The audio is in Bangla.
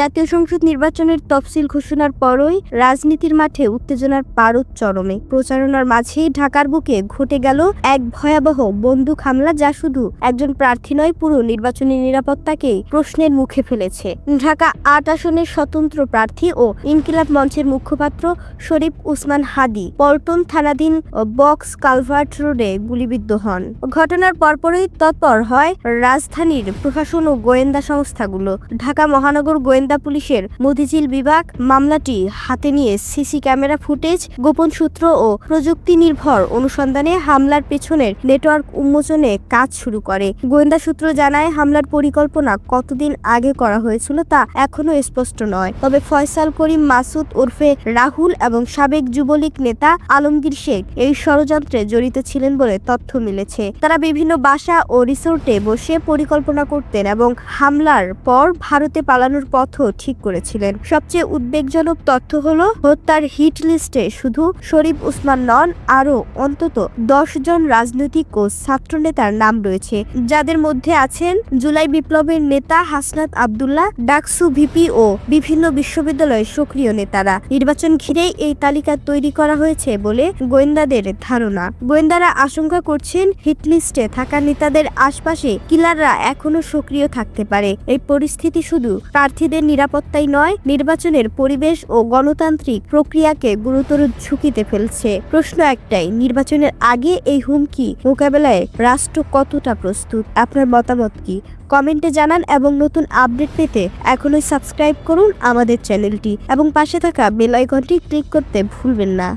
জাতীয় সংসদ নির্বাচনের তফসিল ঘোষণার পরই রাজনীতির মাঠে উত্তেজনার পারদ চরমে। প্রচারণার মাঝেই ঢাকার বুকে ঘটে গেল এক ভয়াবহ বন্দুক হামলা যা শুধু একজন প্রার্থী নয়, পুরো নির্বাচনী নিরাপত্তাকেই প্রশ্নের মুখে ফেলেছে। ঢাকা আট আসনের স্বতন্ত্র প্রার্থী ও ইনকিলাব মঞ্চের মুখপাত্র শরীফ উসমান হাদি পল্টন থানাধীন বক্স কালভার্ট রোডে গুলিবিদ্ধ হন। ঘটনার পরপরই তৎপর হয় রাজধানীর প্রশাসন ও গোয়েন্দা সংস্থাগুলো। ঢাকা মহানগর গোয়েন্দা পুলিশের মতিঝিল বিভাগ মামলাটি হাতে নিয়ে সিসি ক্যামেরা ফুটেজ, গোপন সূত্র ও প্রযুক্তি নির্ভর অনুসন্ধানে হামলার পেছনের নেটওয়ার্ক উন্মোচনে কাজ শুরু করে। গোয়েন্দা সূত্র জানায়, হামলার পরিকল্পনা কতদিন আগে করা হয়েছিল তা এখনও স্পষ্ট নয়। তবে ফয়সাল করিম, মাসুদ ওরফে রাহুল এবং সাবেক যুবলীগ নেতা আলমগীর শেখ এই ষড়যন্ত্রে জড়িত ছিলেন বলে তথ্য মিলেছে। তারা বিভিন্ন বাসা ও রিসোর্টে বসে পরিকল্পনা করতেন এবং হামলার পর ভারতে পালানোর পথও ঠিক করেছিলেন। সবচেয়ে উদ্বেগজনক তথ্য হলো, হত্যার হিট লিস্টে শুধু শরীফ উসমান নন, আরও অন্তত দশ জন রাজনৈতিক ও ছাত্রনেতার নাম রয়েছে। যাদের মধ্যে আছেন জুলাই বিপ্লবের নেতা হাসনাত আবদুল্লাহ, ডাকসু ভিপি ও বিভিন্ন বিশ্ববিদ্যালয়ের সক্রিয় নেতারা। নির্বাচন ঘিরেই এই তালিকা তৈরি করা হয়েছে বলে গোয়েন্দাদের ধারণা। গোয়েন্দারা আশঙ্কা করছেন হিটলিস্টে থাকা নেতাদের আশপাশে কিলাররা এখনও সক্রিয় থাকতে পারে। এই পরিস্থিতি শুধু প্রার্থীদের নিরাপত্তাই নয়, নির্বাচনের পরিবেশ ও গণতান্ত্রিক প্রক্রিয়াকে গুরুতর ঝুঁকিতে ফেলছে। প্রশ্ন একটাই, নির্বাচনের আগে এই হুমকি মোকাবেলায় রাষ্ট্র কতটা প্রস্তুত? আপনার মতামত কি? কমেন্টে জানান এবং নতুন আপডেট পেতে এখনই সাবস্ক্রাইব করুন আমাদের চ্যানেলটি এবং পাশে থাকা বেল আইকনটি ক্লিক করতে ভুলবেন না।